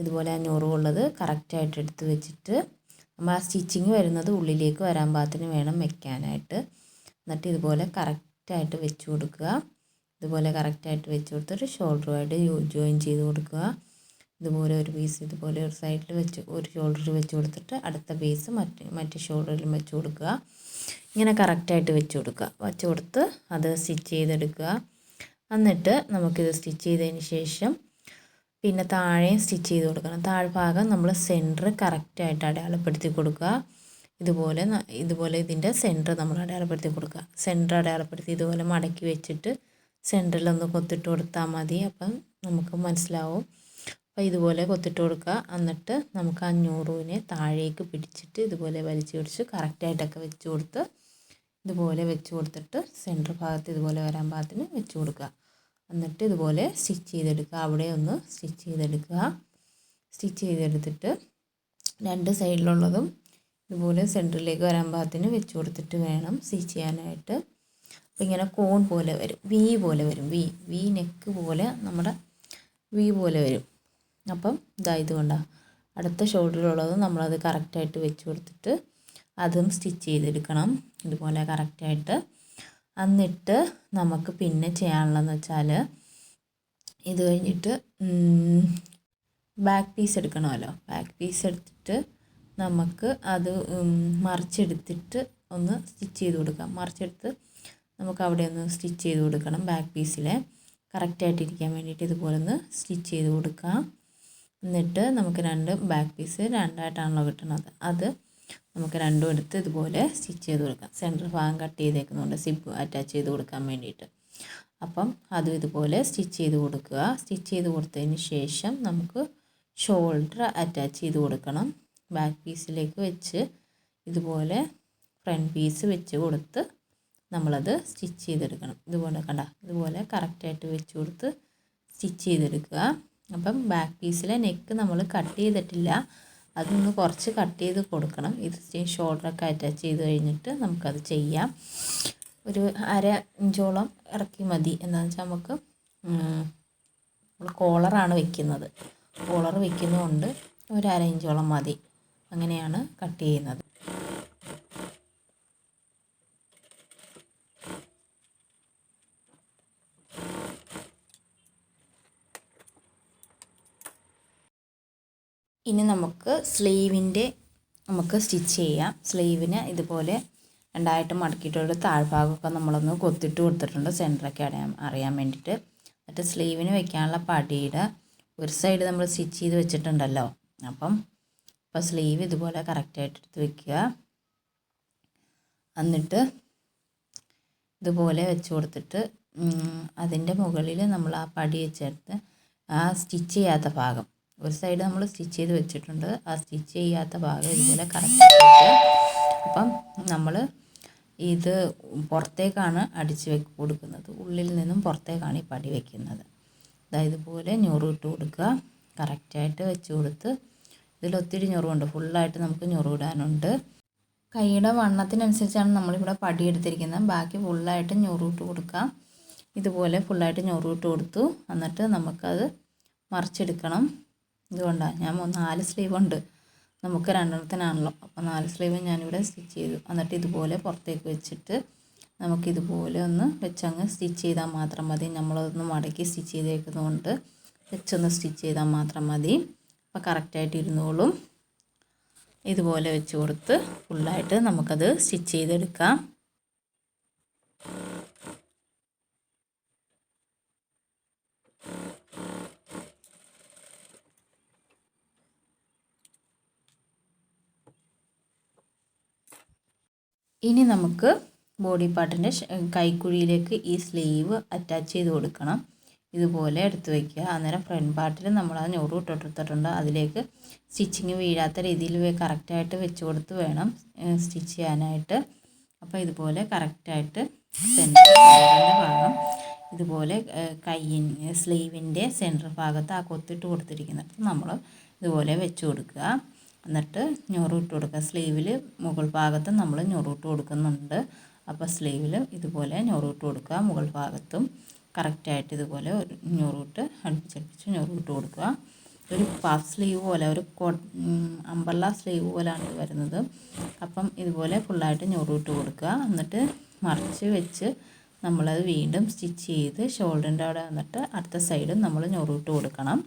ഇതുപോലെ അഞ്ഞൂറുള്ളത് കറക്റ്റായിട്ട് എടുത്ത് വെച്ചിട്ട് നമ്മൾ ആ സ്റ്റിച്ചിങ് വരുന്നത് ഉള്ളിലേക്ക് വരാൻ പാകത്തിന് വേണം വെക്കാനായിട്ട്. എന്നിട്ട് ഇതുപോലെ കറക്റ്റായിട്ട് വെച്ച് കൊടുക്കുക. ഇതുപോലെ കറക്റ്റായിട്ട് വെച്ച് കൊടുത്തിട്ട് ഷോൾഡറുമായിട്ട് ജോയിൻ ചെയ്ത് കൊടുക്കുക. ഇതുപോലെ ഒരു പീസ് ഇതുപോലെ ഒരു സൈഡിൽ വെച്ച് ഒരു ഷോൾഡറിൽ വെച്ച് കൊടുത്തിട്ട് അടുത്ത പീസ് മറ്റ് മറ്റ് ഷോൾഡറിലും വെച്ച് കൊടുക്കുക. ഇങ്ങനെ കറക്റ്റായിട്ട് വെച്ച് കൊടുക്കുക. വെച്ച് കൊടുത്ത് അത് സ്റ്റിച്ച് ചെയ്തെടുക്കുക. എന്നിട്ട് നമുക്കിത് സ്റ്റിച്ച് ചെയ്തതിന് ശേഷം പിന്നെ താഴെയും സ്റ്റിച്ച് ചെയ്ത് കൊടുക്കണം. താഴ്ഭാഗം നമ്മൾ സെന്റർ കറക്റ്റായിട്ട് അടയാളപ്പെടുത്തി കൊടുക്കുക. ഇതുപോലെ ഇതുപോലെ ഇതിന്റെ സെന്റർ നമ്മൾ അടയാളപ്പെടുത്തി കൊടുക്കുക. സെന്റർ അടയാളപ്പെടുത്തി ഇതുപോലെ മടക്കി വെച്ചിട്ട് സെന്ററിലൊന്ന് കൊത്തിട്ട് കൊടുത്താൽ മതി. അപ്പം നമുക്ക് മനസ്സിലാവും. അപ്പോൾ ഇതുപോലെ കൊത്തിട്ട് കൊടുക്കുക. എന്നിട്ട് നമുക്ക് അഞ്ഞൂറിനെ താഴേക്ക് പിടിച്ചിട്ട് ഇതുപോലെ വലിച്ചു പിടിച്ച് കറക്റ്റായിട്ടൊക്കെ വെച്ച് കൊടുത്ത് ഇതുപോലെ വെച്ച് കൊടുത്തിട്ട് സെന്റർ ഭാഗത്ത് ഇതുപോലെ വരാൻ പാകത്തിന് വെച്ച് കൊടുക്കുക. എന്നിട്ട് ഇതുപോലെ സ്റ്റിച്ച് ചെയ്തെടുക്കുക. അവിടെ ഒന്ന് സ്റ്റിച്ച് ചെയ്തെടുക്കുക. സ്റ്റിച്ച് ചെയ്തെടുത്തിട്ട് രണ്ട് സൈഡിലുള്ളതും ഇതുപോലെ സെന്ററിലേക്ക് വരാൻ പാകത്തിന് വെച്ച് കൊടുത്തിട്ട് വേണം സ്റ്റിച്ച് ചെയ്യാനായിട്ട്. അപ്പോൾ ഇങ്ങനെ കോൺ പോലെ വരും. വി പോലെ വരും. വി വി നെക്ക് പോലെ നമ്മുടെ വി പോലെ വരും. അപ്പം ഇതാ കൊണ്ടാണ് അടുത്ത ഷോൾഡറിലുള്ളത് നമ്മളത് കറക്റ്റായിട്ട് വെച്ച് കൊടുത്തിട്ട് അതും സ്റ്റിച്ച് ചെയ്തെടുക്കണം. ഇതുപോലെ കറക്റ്റായിട്ട് എന്നിട്ട് നമുക്ക് പിന്നെ ചെയ്യാനുള്ളതെന്ന് വെച്ചാൽ ഇത് കഴിഞ്ഞിട്ട് ബാക്ക് പീസ് എടുക്കണമല്ലോ. ബാക്ക് പീസ് എടുത്തിട്ട് നമുക്ക് അത് മറിച്ചെടുത്തിട്ട് ഒന്ന് സ്റ്റിച്ച് ചെയ്ത് കൊടുക്കാം. മറിച്ചെടുത്ത് നമുക്ക് അവിടെ ഒന്ന് സ്റ്റിച്ച് ചെയ്ത് കൊടുക്കണം ബാക്ക് പീസിലെ. കറക്റ്റായിട്ട് ഇരിക്കാൻ വേണ്ടിയിട്ട് ഇതുപോലെ ഒന്ന് സ്റ്റിച്ച് ചെയ്ത് കൊടുക്കാം. എന്നിട്ട് നമുക്ക് രണ്ട് ബാക്ക് പീസ് രണ്ടായിട്ടാണല്ലോ കിട്ടുന്നത് അത് നമുക്ക് രണ്ടും എടുത്ത് ഇതുപോലെ സ്റ്റിച്ച് ചെയ്ത് കൊടുക്കാം. സെന്റർ ഭാഗം കട്ട് ചെയ്തേക്കുന്നുണ്ട് സിബ് അറ്റാച്ച് ചെയ്ത് കൊടുക്കാൻ വേണ്ടിയിട്ട്. അപ്പം അതും ഇതുപോലെ സ്റ്റിച്ച് ചെയ്ത് കൊടുക്കുക. സ്റ്റിച്ച് ചെയ്ത് കൊടുത്തതിന് ശേഷം നമുക്ക് ഷോൾഡർ അറ്റാച്ച് ചെയ്ത് കൊടുക്കണം. ബാക്ക് പീസിലേക്ക് വെച്ച് ഇതുപോലെ ഫ്രണ്ട് പീസ് വെച്ച് കൊടുത്ത് നമ്മളത് സ്റ്റിച്ച് ചെയ്തെടുക്കണം. ഇതുപോലെ കണ്ട ഇതുപോലെ കറക്റ്റായിട്ട് വെച്ച് കൊടുത്ത് സ്റ്റിച്ച് ചെയ്തെടുക്കുക. അപ്പം ബാക്ക് പീസിലെ നെക്ക് നമ്മൾ കട്ട് ചെയ്തിട്ടില്ല. അതൊന്ന് കുറച്ച് കട്ട് ചെയ്ത് കൊടുക്കണം. ഇത് ഷോൾഡറൊക്കെ അറ്റാച്ച് ചെയ്ത് കഴിഞ്ഞിട്ട് നമുക്കത് ചെയ്യാം. ഒരു അര ഇഞ്ചോളം ഇറക്കി മതി. എന്താണെന്ന് വെച്ചാൽ നമുക്ക് നമ്മൾ കോളറാണ് വെക്കുന്നത്. കോളർ വെക്കുന്നതുകൊണ്ട് ഒരു അര ഇഞ്ചോളം മതി. അങ്ങനെയാണ് കട്ട് ചെയ്യുന്നത്. ഇനി നമുക്ക് സ്ലീവിന്റെ നമുക്ക് സ്റ്റിച്ച് ചെയ്യാം. സ്ലീവിന് ഇതുപോലെ രണ്ടായിട്ട് മടക്കിയിട്ടുള്ള താഴ്ഭാഗമൊക്കെ നമ്മളൊന്ന് കൊത്തിട്ട് കൊടുത്തിട്ടുണ്ട്. സെന്ററൊക്കെ അറിയാൻ അറിയാൻ വേണ്ടിയിട്ട്. എന്നിട്ട് സ്ലീവിന് വെക്കാനുള്ള പടിയുടെ ഒരു സൈഡ് നമ്മൾ സ്റ്റിച്ച് ചെയ്ത് വെച്ചിട്ടുണ്ടല്ലോ. അപ്പം അപ്പോൾ സ്ലീവ് ഇതുപോലെ കറക്റ്റായിട്ട് എടുത്ത് വെക്കുക. എന്നിട്ട് ഇതുപോലെ വെച്ച് കൊടുത്തിട്ട് അതിന്റെ മുകളിൽ നമ്മൾ ആ പടി വെച്ചെടുത്ത് ആ സ്റ്റിച്ച് ചെയ്യാത്ത ഭാഗം. ഒരു സൈഡ് നമ്മൾ സ്റ്റിച്ച് ചെയ്ത് വെച്ചിട്ടുണ്ട്. ആ സ്റ്റിച്ച് ചെയ്യാത്ത ഭാഗം ഇതുപോലെ കറക്റ്റ് അപ്പം നമ്മൾ ഇത് പുറത്തേക്കാണ് അടിച്ച് വെക്ക് കൊടുക്കുന്നത്. ഉള്ളിൽ നിന്നും പുറത്തേക്കാണ് ഈ പടി വെക്കുന്നത്. അതായത് ഇതുപോലെ ഞൊറു ഇട്ട് കൊടുക്കുക കറക്റ്റായിട്ട് വെച്ച് കൊടുത്ത് ഇതിൽ ഒത്തിരി ഞൊറുണ്ട്. ഫുള്ളായിട്ട് നമുക്ക് ഞൊറുവിടാനുണ്ട് കൈയുടെ വണ്ണത്തിനനുസരിച്ചാണ് നമ്മളിവിടെ പടി എടുത്തിരിക്കുന്നത് ബാക്കി ഫുള്ളായിട്ട് ഞൊറുവിട്ട് കൊടുക്കാം. ഇതുപോലെ ഫുള്ളായിട്ട് ഞൊറുവിട്ട് കൊടുത്തു. എന്നിട്ട് നമുക്കത് മറിച്ചെടുക്കണം. ഇതുകൊണ്ടാണ് ഞാൻ നാല് സ്ലീവ് ഉണ്ട്. നമുക്ക് രണ്ടെണ്ണത്തിനാണല്ലോ. അപ്പോൾ നാല് സ്ലീവ് ഞാനിവിടെ സ്റ്റിച്ച് ചെയ്തു. എന്നിട്ട് ഇതുപോലെ പുറത്തേക്ക് വെച്ചിട്ട് നമുക്കിതുപോലെ ഒന്ന് വെച്ചങ്ങ് സ്റ്റിച്ച് ചെയ്താൽ മാത്രം മതി. നമ്മളതൊന്ന് മടക്കി സ്റ്റിച്ച് ചെയ്തേക്കുന്നതുകൊണ്ട് വെച്ചൊന്ന് സ്റ്റിച്ച് ചെയ്താൽ മാത്രം മതി. അപ്പോൾ കറക്റ്റായിട്ട് ഇരുന്നോളും. ഇതുപോലെ വെച്ച് കൊടുത്ത് ഫുള്ളായിട്ട് നമുക്കത് സ്റ്റിച്ച് ചെയ്തെടുക്കാം. ഇനി നമുക്ക് ബോഡി പാർട്ടിന്റെ കൈക്കുഴിയിലേക്ക് ഈ സ്ലീവ് അറ്റാച്ച് ചെയ്ത് കൊടുക്കണം. ഇതുപോലെ എടുത്ത് വയ്ക്കുക അന്നേരം ഫ്രണ്ട് പാർട്ടിൽ നമ്മൾ ആ ഞൊറു ഇട്ടിട്ടിട്ടുണ്ട്. അതിലേക്ക് സ്റ്റിച്ചിങ് വീഴാത്ത രീതിയിൽ കറക്റ്റായിട്ട് വെച്ച് കൊടുത്ത് വേണം സ്റ്റിച്ച് ചെയ്യാനായിട്ട്. അപ്പോൾ ഇതുപോലെ കറക്റ്റായിട്ട് സെന്റർ ഭാഗം ഇതുപോലെ കൈ സ്ലീവിന്റെ സെന്റർ ഭാഗത്ത് ആ കൊത്തിട്ട് കൊടുത്തിരിക്കുന്നിടത്ത് നമ്മൾ ഇതുപോലെ വെച്ച് കൊടുക്കുക. എന്നിട്ട് ഞൊറിട്ട് കൊടുക്കുക. സ്ലീവിൽ മുകൾ ഭാഗത്ത് നമ്മൾ ഞൊറിട്ട് കൊടുക്കുന്നുണ്ട്. അപ്പോൾ സ്ലീവിൽ ഇതുപോലെ ഞൊറിട്ട് കൊടുക്കുക. മുകൾ ഭാഗത്തും കറക്റ്റായിട്ട് ഇതുപോലെ ഒരു ഞൊറൂട്ട് അടുപ്പിച്ചടുപ്പിച്ച് ഞൊറൂട്ട് കൊടുക്കുക. ഒരു പഫ് സ്ലീവ് പോലെ ഒരു കോ അമ്പള്ള സ്ലീവ് പോലെയാണ് ഇത് വരുന്നത്. അപ്പം ഇതുപോലെ ഫുള്ളായിട്ട് ഞൊറൂട്ട് കൊടുക്കുക. എന്നിട്ട് മറിച്ച് വെച്ച് നമ്മളത് വീണ്ടും സ്റ്റിച്ച് ചെയ്ത് ഷോൾഡറിന്റെ അവിടെ വന്നിട്ട് അടുത്ത സൈഡും നമ്മൾ ഞൊറൂട്ട് കൊടുക്കണം.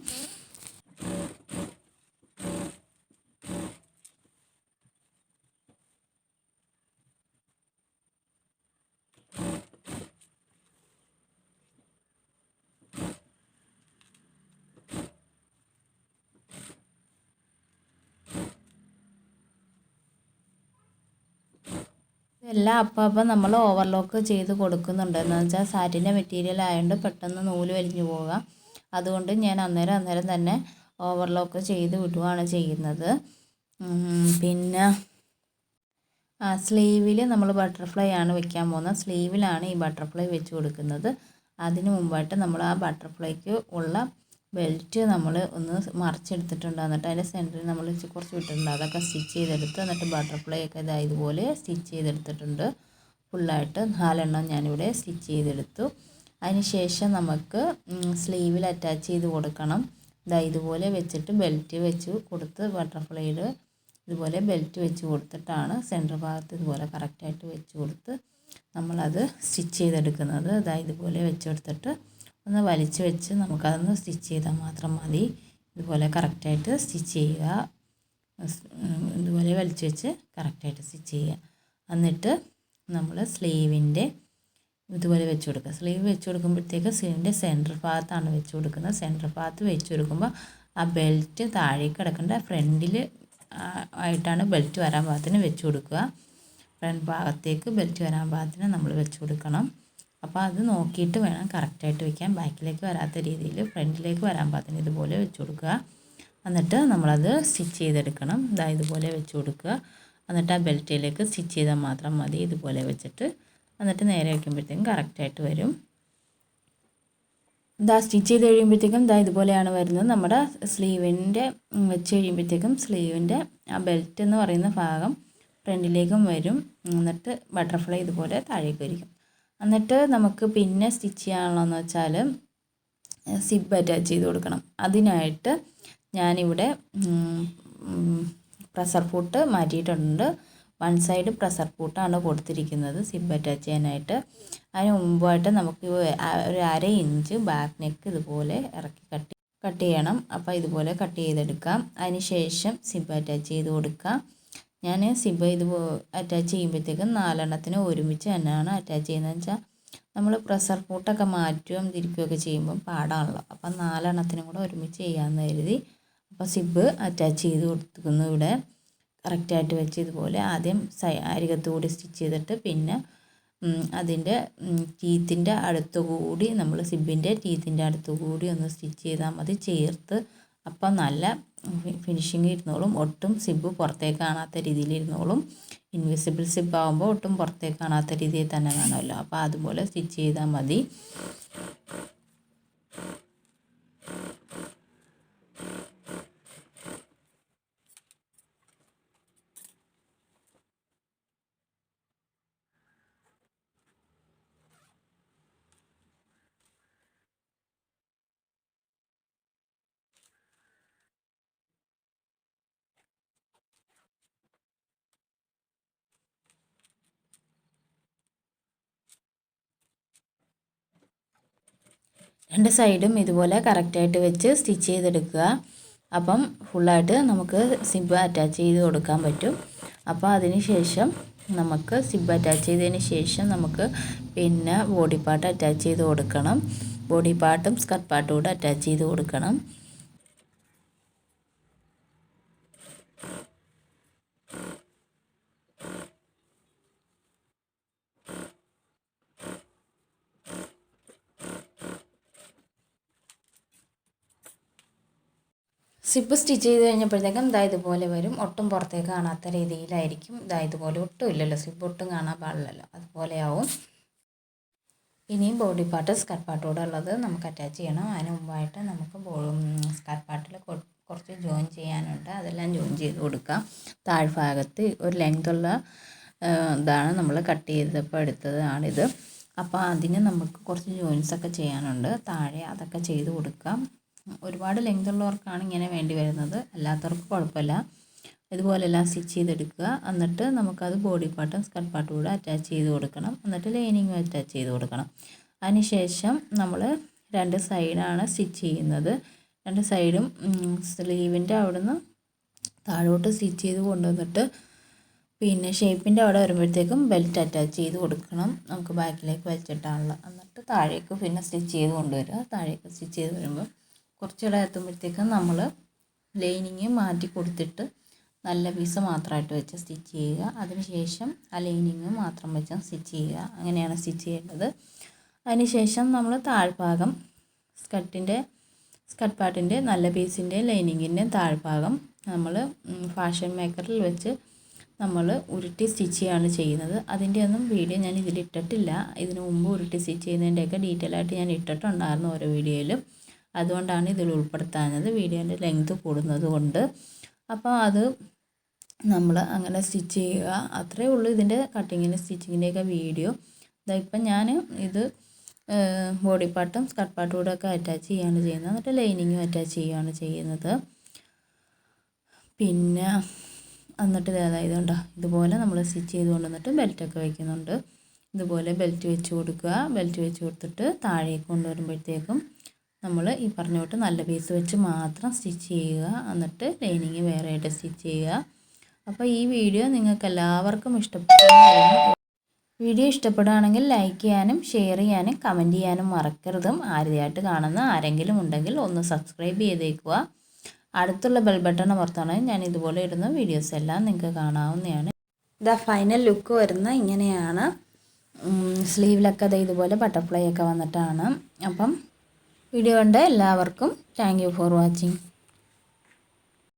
എല്ലാം അപ്പം അപ്പം നമ്മൾ ഓവർലോക്ക് ചെയ്ത് കൊടുക്കുന്നുണ്ട്. എന്ന് വെച്ചാൽ സാറ്റിന്റെ മെറ്റീരിയൽ ആയതുകൊണ്ട് പെട്ടെന്ന് നൂൽ വലിഞ്ഞു പോകാം അതുകൊണ്ട് ഞാൻ അന്നേരം അന്നേരം തന്നെ ഓവർലോക്ക് ചെയ്ത് വിടുകയാണ് ചെയ്യുന്നത്. പിന്നെ ആ സ്ലീവിൽ നമ്മൾ ബട്ടർഫ്ലൈ ആണ് വെക്കാൻ പോകുന്നത് സ്ലീവിലാണ് ഈ ബട്ടർഫ്ലൈ വെച്ച് കൊടുക്കുന്നത്. അതിന് മുമ്പായിട്ട് നമ്മൾ ആ ബട്ടർഫ്ലൈക്ക് ഉള്ള ബെൽറ്റ് നമ്മൾ ഒന്ന് മറിച്ചെടുത്തിട്ടുണ്ട് എന്നിട്ട് അതിന്റെ സെന്ററിൽ നമ്മൾ കുറച്ച് വിട്ടിട്ടുണ്ട്. അതൊക്കെ സ്റ്റിച്ച് ചെയ്തെടുത്ത് എന്നിട്ട് ബട്ടർഫ്ലൈ ഒക്കെ ഇതാ ഇതുപോലെ സ്റ്റിച്ച് ചെയ്തെടുത്തിട്ടുണ്ട്. ഫുള്ളായിട്ട് നാലെണ്ണം ഞാനിവിടെ സ്റ്റിച്ച് ചെയ്തെടുത്തു. ശേഷം നമുക്ക് സ്ലീവിൽ അറ്റാച്ച് ചെയ്ത് കൊടുക്കണം. ഇതാ ഇതുപോലെ വെച്ചിട്ട് ബെൽറ്റ് വെച്ച് കൊടുത്ത് ബട്ടർഫ്ലൈയിൽ ഇതുപോലെ ബെൽറ്റ് വെച്ച് കൊടുത്തിട്ടാണ് സെന്റർ ഭാഗത്ത് ഇതുപോലെ കറക്റ്റായിട്ട് വെച്ച് കൊടുത്ത് നമ്മളത് സ്റ്റിച്ച് ചെയ്തെടുക്കുന്നത്. ഇതാ ഇതുപോലെ വെച്ച് കൊടുത്തിട്ട് ഒന്ന് വലിച്ചു വെച്ച് നമുക്കതൊന്ന് സ്റ്റിച്ച് ചെയ്താൽ മാത്രം മതി. ഇതുപോലെ കറക്റ്റായിട്ട് സ്റ്റിച്ച് ചെയ്യുക. ഇതുപോലെ വലിച്ചു വെച്ച് കറക്റ്റായിട്ട് സ്റ്റിച്ച് ചെയ്യുക. എന്നിട്ട് നമ്മൾ സ്ലീവിന്റെ ഇതുപോലെ വെച്ച് കൊടുക്കുക. സ്ലീവ് വെച്ച് കൊടുക്കുമ്പോഴത്തേക്ക് സ്ലീവിന്റെ സെന്റർ ഭാഗത്താണ് വെച്ച് കൊടുക്കുന്നത്. സെന്റർ ഭാഗത്ത് വെച്ച് കൊടുക്കുമ്പോൾ ആ ബെൽറ്റ് താഴേക്ക് കിടക്കേണ്ട ഫ്രണ്ടിൽ ആയിട്ടാണ് ബെൽറ്റ് വരാൻ ഭാഗത്തിന് വെച്ച് കൊടുക്കുക. ഫ്രണ്ട് ഭാഗത്തേക്ക് ബെൽറ്റ് വരാൻ ഭാഗത്തിന് നമ്മൾ വെച്ച് കൊടുക്കണം. അപ്പോൾ അത് നോക്കിയിട്ട് വേണം കറക്റ്റായിട്ട് വയ്ക്കാൻ ബാക്കിലേക്ക് വരാത്ത രീതിയിൽ ഫ്രണ്ടിലേക്ക് വരാൻ പാകത്തിന് ഇതുപോലെ വെച്ച് കൊടുക്കുക. എന്നിട്ട് നമ്മളത് സ്റ്റിച്ച് ചെയ്തെടുക്കണം. ഇതാ ഇതുപോലെ വെച്ച് കൊടുക്കുക. എന്നിട്ട് ആ ബെൽറ്റിലേക്ക് സ്റ്റിച്ച് ചെയ്താൽ മാത്രം മതി. ഇതുപോലെ വെച്ചിട്ട് എന്നിട്ട് നേരെ വയ്ക്കുമ്പോഴത്തേക്കും കറക്റ്റായിട്ട് വരും. ഇതാ സ്റ്റിച്ച് ചെയ്ത് കഴിയുമ്പോഴത്തേക്കും ഇതാ ഇതുപോലെയാണ് വരുന്നത്. നമ്മുടെ സ്ലീവിന്റെ വെച്ച് കഴിയുമ്പോഴത്തേക്കും സ്ലീവിന്റെ ആ ബെൽറ്റ് എന്ന് പറയുന്ന ഭാഗം ഫ്രണ്ടിലേക്കും വരും. എന്നിട്ട് ബട്ടർഫ്ലൈ ഇതുപോലെ താഴേക്ക് വരിക്കും. എന്നിട്ട് നമുക്ക് പിന്നെ സ്റ്റിച്ച് ചെയ്യാനുള്ളതെന്ന് വെച്ചാൽ സിബ് അറ്റാച്ച് ചെയ്ത് കൊടുക്കണം. അതിനായിട്ട് ഞാനിവിടെ പ്രഷർ ഫൂട്ട് മാറ്റിയിട്ടുണ്ട്. വൺ സൈഡ് പ്രഷർ ഫൂട്ടാണ് കൊടുത്തിരിക്കുന്നത് സിബ് അറ്റാച്ച് ചെയ്യാനായിട്ട്. അതിന് മുമ്പായിട്ട് നമുക്ക് ഒരു അര ഇഞ്ച് ബാക്ക് നെക്ക് ഇതുപോലെ ഇറക്കി കട്ട് കട്ട് ചെയ്യണം. അപ്പോൾ ഇതുപോലെ കട്ട് ചെയ്തെടുക്കാം. അതിന് ശേഷം സിബ് അറ്റാച്ച് ചെയ്ത് കൊടുക്കാം. ഞാൻ സിബ് ഇത് അറ്റാച്ച് ചെയ്യുമ്പോഴത്തേക്കും നാലെണ്ണത്തിന് ഒരുമിച്ച് തന്നെയാണ് അറ്റാച്ച് ചെയ്യുന്നത്. വെച്ചാൽ നമ്മൾ പ്രഷർ പൂട്ടൊക്കെ മാറ്റുകയും തിരിക്കുകയൊക്കെ ചെയ്യുമ്പം പാടാണല്ലോ. അപ്പം നാലെണ്ണത്തിനും കൂടെ ഒരുമിച്ച് ചെയ്യാമെന്ന് കരുതി അപ്പോൾ സിബ് അറ്റാച്ച് ചെയ്ത് കൊടുക്കുന്നു ഇവിടെ. കറക്റ്റായിട്ട് വെച്ച് ഇതുപോലെ ആദ്യം സൈ അരികത്തുകൂടി സ്റ്റിച്ച് ചെയ്തിട്ട് പിന്നെ അതിന്റെ ടീത്തിന്റെ അടുത്തുകൂടി നമ്മൾ സിബിന്റെ ടീത്തിന്റെ അടുത്തുകൂടി ഒന്ന് സ്റ്റിച്ച് ചെയ്താൽ മതി. ചേർത്ത് അപ്പം നല്ല ഫിനിഷിങ് ഇരുന്നോളും. ഒട്ടും സിബ് പുറത്തേക്ക് കാണാത്ത രീതിയിൽ ഇരുന്നോളും. ഇൻവിസിബിൾ സിബ് ആകുമ്പോൾ ഒട്ടും പുറത്തേക്ക് കാണാത്ത രീതിയിൽ തന്നെ വേണമല്ലോ അപ്പോൾ അതുപോലെ സ്റ്റിച്ച് ചെയ്താൽ മതി. രണ്ട് സൈഡും ഇതുപോലെ കറക്റ്റായിട്ട് വെച്ച് സ്റ്റിച്ച് ചെയ്തെടുക്കുക. അപ്പം ഫുള്ളായിട്ട് നമുക്ക് സിബ് അറ്റാച്ച് ചെയ്ത് കൊടുക്കാൻ പറ്റും. അപ്പോൾ അതിന് ശേഷം നമുക്ക് സിബ് അറ്റാച്ച് ചെയ്തതിന് ശേഷം നമുക്ക് പിന്നെ ബോഡി പാർട്ട് അറ്റാച്ച് ചെയ്ത് കൊടുക്കണം. ബോഡി പാർട്ടും സ്കർട്ട് പാർട്ടും കൂടെ അറ്റാച്ച് ചെയ്ത് കൊടുക്കണം. സിപ്പ് സ്റ്റിച്ച് ചെയ്ത് കഴിഞ്ഞപ്പോഴത്തേക്കും ഇതാ ഇതുപോലെ വരും. ഒട്ടും പുറത്തേക്ക് കാണാത്ത രീതിയിലായിരിക്കും. ഇതാ ഇതുപോലെ ഒട്ടും ഇല്ലല്ലോ. സിപ്പ് ഒട്ടും കാണാൻ പാടില്ലല്ലോ. അതുപോലെയാവും ഇനിയും ബോഡി പാർട്ട് സ്കർട്ട് പാർട്ടോടെ ഉള്ളത് നമുക്ക് അറ്റാച്ച് ചെയ്യണം. അതിന് മുമ്പായിട്ട് നമുക്ക് സ്കർട്ട് പാർട്ടിൽ കുറച്ച് ജോയിൻ ചെയ്യാനുണ്ട്. അതെല്ലാം ജോയിൻ ചെയ്ത് കൊടുക്കാം. താഴ്ഭാഗത്ത് ഒരു ലെങ്ത്തുള്ള ഇതാണ് നമ്മൾ കട്ട് ചെയ്തപ്പോൾ എടുത്തതാണിത്. അപ്പോൾ അതിന് നമുക്ക് കുറച്ച് ജോയിൻസ് ഒക്കെ ചെയ്യാനുണ്ട്. താഴെ അതൊക്കെ ചെയ്ത് കൊടുക്കാം. ഒരുപാട് ലെങ്ത് ഉള്ളവർക്കാണ് ഇങ്ങനെ വേണ്ടി വരുന്നത്. അല്ലാത്തവർക്ക് കുഴപ്പമില്ല. ഇതുപോലെല്ലാം സ്റ്റിച്ച് ചെയ്തെടുക്കുക. എന്നിട്ട് നമുക്കത് ബോഡി പാർട്ടും സ്കർട്ട് പാർട്ടും കൂടെ അറ്റാച്ച് ചെയ്ത് കൊടുക്കണം. എന്നിട്ട് ലൈനിങ്ങും അറ്റാച്ച് ചെയ്ത് കൊടുക്കണം. അതിനുശേഷം നമ്മൾ രണ്ട് സൈഡാണ് സ്റ്റിച്ച് ചെയ്യുന്നത്. രണ്ട് സൈഡും സ്ലീവിന്റെ അവിടുന്ന് താഴോട്ട് സ്റ്റിച്ച് ചെയ്ത് കൊണ്ടുവന്നിട്ട് പിന്നെ ഷേപ്പിന്റെ അവിടെ വരുമ്പോഴത്തേക്കും ബെൽറ്റ് അറ്റാച്ച് ചെയ്ത് കൊടുക്കണം. നമുക്ക് ബാക്കിലേക്ക് വലിച്ചിട്ടാണല്ലോ എന്നിട്ട് താഴേക്ക് പിന്നെ സ്റ്റിച്ച് ചെയ്ത് കൊണ്ടുവരിക. താഴേക്ക് സ്റ്റിച്ച് ചെയ്ത് വരുമ്പോൾ കുറച്ചുകൂടെ എത്തുമ്പോഴത്തേക്കും നമ്മൾ ലൈനിങ് മാറ്റി കൊടുത്തിട്ട് നല്ല പീസ് മാത്രമായിട്ട് വെച്ച് സ്റ്റിച്ച് ചെയ്യുക. അതിനുശേഷം ആ ലൈനിങ് മാത്രം വെച്ച് സ്റ്റിച്ച് ചെയ്യുക. അങ്ങനെയാണ് സ്റ്റിച്ച് ചെയ്യേണ്ടത്. അതിനുശേഷം നമ്മൾ താഴ്ഭാഗം സ്കർട്ടിന്റെ സ്കർട്ട് പാർട്ടിന്റെ നല്ല പീസിന്റെ ലൈനിങ്ങിന്റെ താഴ്ഭാഗം നമ്മൾ ഫാഷൻ മേക്കറിൽ വെച്ച് നമ്മൾ ഉരുട്ടി സ്റ്റിച്ച് ചെയ്യാണ് ചെയ്യുന്നത്. അതിന്റെ ഒന്നും വീഡിയോ ഞാൻ ഇതിൽ ഇട്ടിട്ടില്ല ഇതിനു മുമ്പ് ഉരുട്ടി സ്റ്റിച്ച് ചെയ്യുന്നതിന്റെയൊക്കെ ഡീറ്റെയിൽ ആയിട്ട് ഞാൻ ഇട്ടിട്ടുണ്ടായിരുന്നു ഓരോ വീഡിയോയിലും. അതുകൊണ്ടാണ് ഇതിൽ ഉൾപ്പെടുത്താഞ്ഞത്. വീഡിയോന്റെ ലെങ്ത് കൂടുന്നത് കൊണ്ട്. അപ്പോൾ അത് നമ്മൾ അങ്ങനെ സ്റ്റിച്ച് ചെയ്യുക. അത്രയേ ഉള്ളൂ ഇതിന്റെ കട്ടിങ്ങിന്റെ സ്റ്റിച്ചിങ്ങിന്റെയൊക്കെ വീഡിയോ. ഇതാ ഇപ്പം ഞാൻ ഇത് ബോഡി പാർട്ടും സ്കർട്ട് പാർട്ടും കൂടെ ഒക്കെ അറ്റാച്ച് ചെയ്യുകയാണ് ചെയ്യുന്നത്. എന്നിട്ട് ലൈനിങ്ങും അറ്റാച്ച് ചെയ്യുകയാണ് ചെയ്യുന്നത്. പിന്നെ എന്നിട്ട് ഇതേതായത് കണ്ടോ? ഇതുപോലെ നമ്മൾ സ്റ്റിച്ച് ചെയ്ത് കൊണ്ടുവന്നിട്ട് ബെൽറ്റൊക്കെ വയ്ക്കുന്നുണ്ട് ഇതുപോലെ ബെൽറ്റ് വെച്ച് കൊടുക്കുക. ബെൽറ്റ് വെച്ച് കൊടുത്തിട്ട് താഴേക്ക് കൊണ്ടുവരുമ്പോഴത്തേക്കും നമ്മൾ ഈ പറഞ്ഞ തൊട്ട് നല്ല പീസ് വെച്ച് മാത്രം സ്റ്റിച്ച് ചെയ്യുക. എന്നിട്ട് ലൈനിങ് വേറെ ആയിട്ട് സ്റ്റിച്ച് ചെയ്യുക. അപ്പോൾ ഈ വീഡിയോ നിങ്ങൾക്ക് എല്ലാവർക്കും ഇഷ്ടപ്പെടുന്നു വീഡിയോ ഇഷ്ടപ്പെടുകയാണെങ്കിൽ ലൈക്ക് ചെയ്യാനും ഷെയർ ചെയ്യാനും കമന്റ് ചെയ്യാനും മറക്കരുതും. ആദ്യമായിട്ട് കാണുന്ന ആരെങ്കിലും ഉണ്ടെങ്കിൽ ഒന്ന് സബ്സ്ക്രൈബ് ചെയ്തേക്കുക. അടുത്തുള്ള ബെൽ ബട്ടൺ പുറത്താണെങ്കിൽ ഞാൻ ഇതുപോലെ ഇടുന്ന വീഡിയോസ് എല്ലാം നിങ്ങൾക്ക് കാണാവുന്നതാണ്. ദ ഫൈനൽ ലുക്ക് വരുന്ന ഇങ്ങനെയാണ്. സ്ലീവിലൊക്കെ അത് ഇതുപോലെ ബട്ടർഫ്ലൈ ഒക്കെ വന്നിട്ടാണ്. അപ്പം വീഡിയോ കണ്ട എല്ലാവർക്കും താങ്ക് ഫോർ വാച്ചിങ്